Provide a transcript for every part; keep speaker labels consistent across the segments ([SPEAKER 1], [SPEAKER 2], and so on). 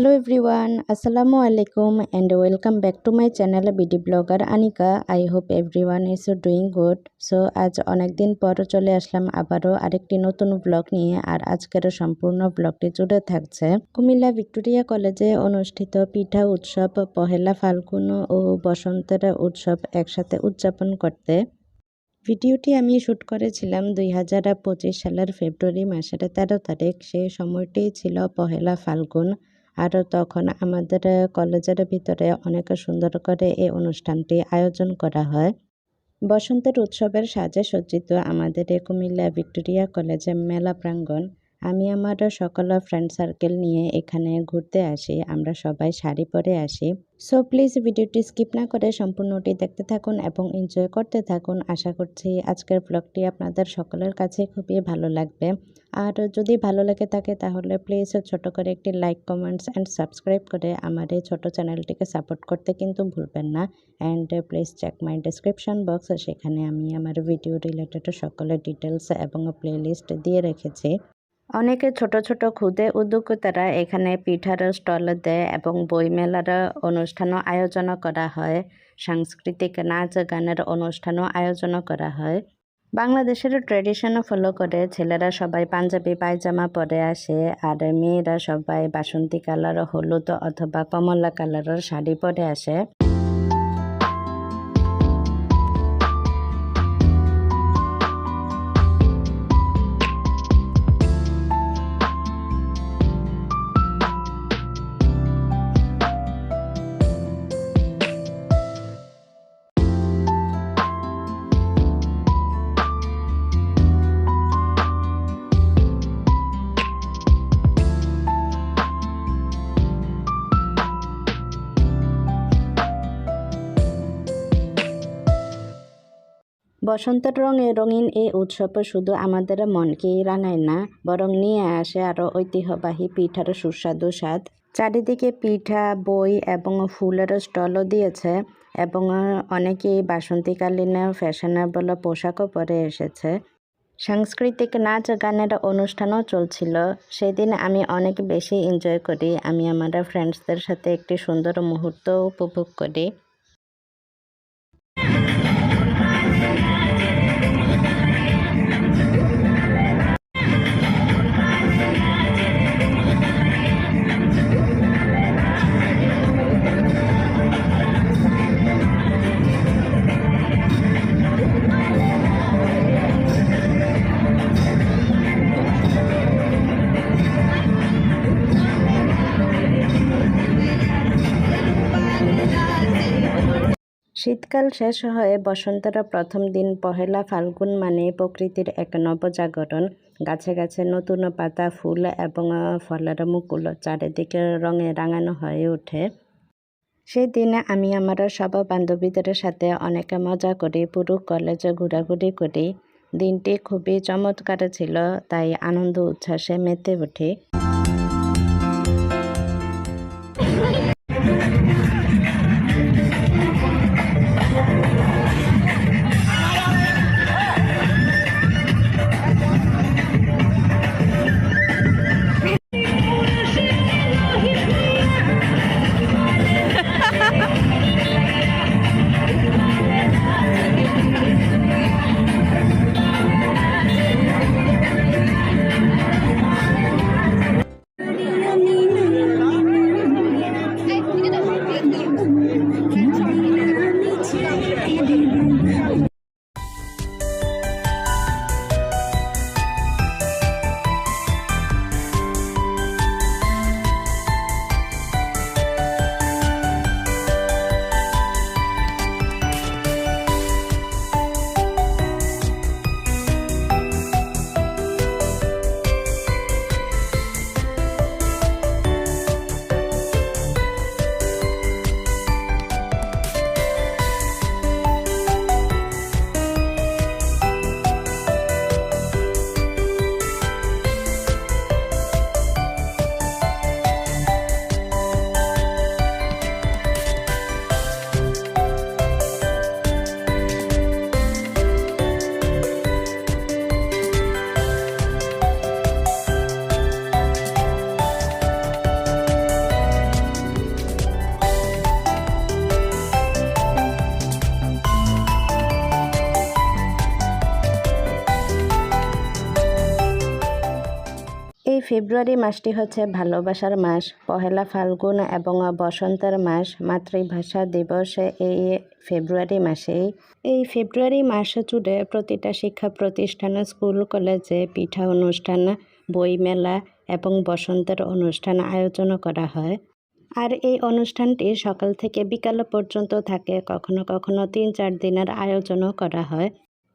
[SPEAKER 1] Hello everyone, Assalamu alaikum and welcome back to my channel BD Blogger Anika. I hope everyone is doing good so আজ অনেক দিন পর চলে আসলাম আবারও আরেকটি নতুন ব্লগ নিয়ে আর আজকের সম্পূর্ণ ব্লগটি জুড়ে থাকছে। কুমিল্লা ভিক্টোরিয়া কলেজে অনুষ্ঠিত পিঠা উৎসব পহেলা ফাল্গুন ও বসন্তের উৎসব একসাথে উদযাপন করতে। ভিডিওটি আমি শ্যুট করেছিলাম দুই হাজার পঁচিশ সালের ফেব্রুয়ারি মাসের তেরো তারিখ। সেই সময়টি ছিল পহেলা ফাল্গুন। আর তখন আমাদের কলেজের ভিতরে অনেক সুন্দর করে এই অনুষ্ঠানটি আয়োজন করা হয়। বসন্তের উৎসবের সাজে সজ্জিত আমাদের কুমিল্লা ভিক্টোরিয়া কলেজের মেলা প্রাঙ্গণ আমি আমার সকল ফ্রেন্ড সার্কেল নিয়ে এখানে ঘুরতে আসি, আমরা সবাই শাড়ি পরে আসি। সো প্লিজ ভিডিওটি স্কিপ না করে সম্পূর্ণটি দেখতে থাকুন এবং এনজয় করতে থাকুন। আশা করছি আজকের ব্লগটি আপনাদের সকলের কাছে খুবই ভালো লাগবে। আর যদি ভালো লেগে থাকে তাহলে প্লিজ ছোট করে একটি লাইক কমেন্টস অ্যান্ড সাবস্ক্রাইব করে আমার এই ছোটো চ্যানেলটিকে সাপোর্ট করতে কিন্তু ভুলবেন না। And please check my description box সেখানে আমি আমার ভিডিও রিলেটেড সকলের ডিটেলস এবং প্লেলিস্ট দিয়ে রেখেছি। অনেকে ছোট ছোট ক্ষুদে উদ্যোক্তারা এখানে পিঠার স্টল দেয় এবং বইমেলার অনুষ্ঠানও আয়োজন করা হয়। সাংস্কৃতিক নাচ গানের অনুষ্ঠানও আয়োজন করা হয়। বাংলাদেশের ট্রেডিশন ফলো করে ছেলেরা সবাই পাঞ্জাবি পায়জামা পরে আসে আর মেয়েরা সবাই বাসন্তী কালার, হলুদ অথবা কমলা কালারের শাড়ি পরে আসে। বসন্তের রঙে রঙিন এই উৎসব শুধু আমাদের মনকেই রাঙায় না, বরং নিয়ে আসে আরও ঐতিহ্যবাহী পিঠার সুস্বাদু স্বাদ। চারিদিকে পিঠা, বই এবং ফুলের স্টলও দিয়েছে এবং অনেকেই বাসন্তীকালীন ফ্যাশনেবল পোশাকও পরে এসেছে। সাংস্কৃতিক নাচ গানের অনুষ্ঠানও চলছিল। সেদিন আমি অনেক বেশি এনজয় করি। আমি আমার ফ্রেন্ডসদের সাথে একটি সুন্দর মুহূর্ত উপভোগ করি। শীতকাল শেষ হয়ে বসন্তের প্রথম দিন পহেলা ফাল্গুন মানে প্রকৃতির এক নবজাগরণ। গাছে গাছে নতুন পাতা, ফুল এবং ফলের মুকুল চারিদিকে রঙে রাঙানো হয়ে ওঠে। সেই দিনে আমি আমার সব বান্ধবীদের সাথে অনেক মজা করি, পুরো কলেজে ঘোরাঘুরি করি। দিনটি খুবই চমৎকার ছিল, তাই আনন্দ, উচ্ছ্বাসে মেতে উঠি ফেব্রুয়ারি মাসটি হচ্ছে ভালোবাসার মাস, পহেলা ফাল্গুন এবং বসন্তের মাস, মাতৃভাষা দিবস এই ফেব্রুয়ারি মাসেই এই ফেব্রুয়ারি মাস জুড়ে প্রতিটা শিক্ষা প্রতিষ্ঠান, স্কুল, কলেজে পিঠা অনুষ্ঠান, বইমেলা এবং বসন্তের অনুষ্ঠান আয়োজন করা হয়। আর এই অনুষ্ঠানটি সকাল থেকে বিকাল পর্যন্ত থাকে, কখনো কখনো তিন চার দিনের আয়োজনও করা হয়।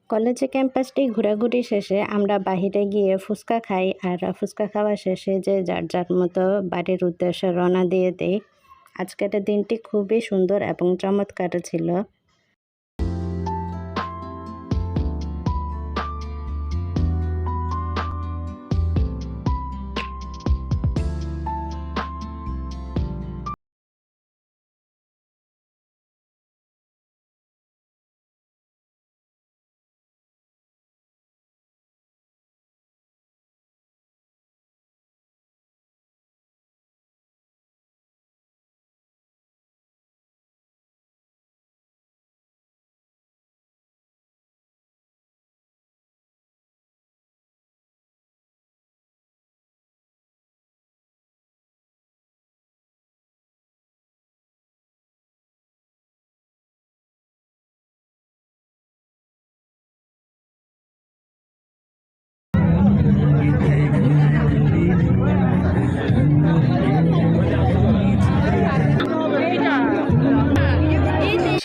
[SPEAKER 1] কলেজে ক্যাম্পাসটি ঘোরাঘুরি শেষে আমরা বাহিরে গিয়ে ফুচকা খাই আর ফুচকা খাওয়া শেষে যে যার যার মতো বাড়ির উদ্দেশ্যে রওনা দিয়ে দেই। আজকের দিনটি খুবই সুন্দর এবং চমৎকার ছিল।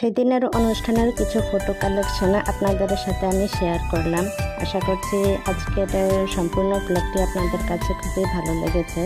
[SPEAKER 1] সেদিনের অনুষ্ঠানের কিছু ফটো কালেকশন আপনাদের সাথে আমি শেয়ার করলাম। আশা করছি আজকের সম্পূর্ণ ব্লগটি আপনাদের কাছে খুবই ভালো লেগেছে।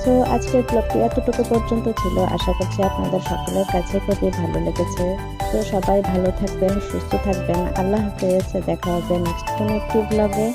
[SPEAKER 1] সো আজকের ব্লগটি এতটুকু পর্যন্ত ছিল। আশা করছি আপনাদের সকলের কাছে খুবই ভালো লেগেছে। তো সবাই ভালো থাকবেন, সুস্থ থাকবেন। আল্লাহ হাফেজ। দেখা হবে নেক্সট কোনো একটি ব্লগে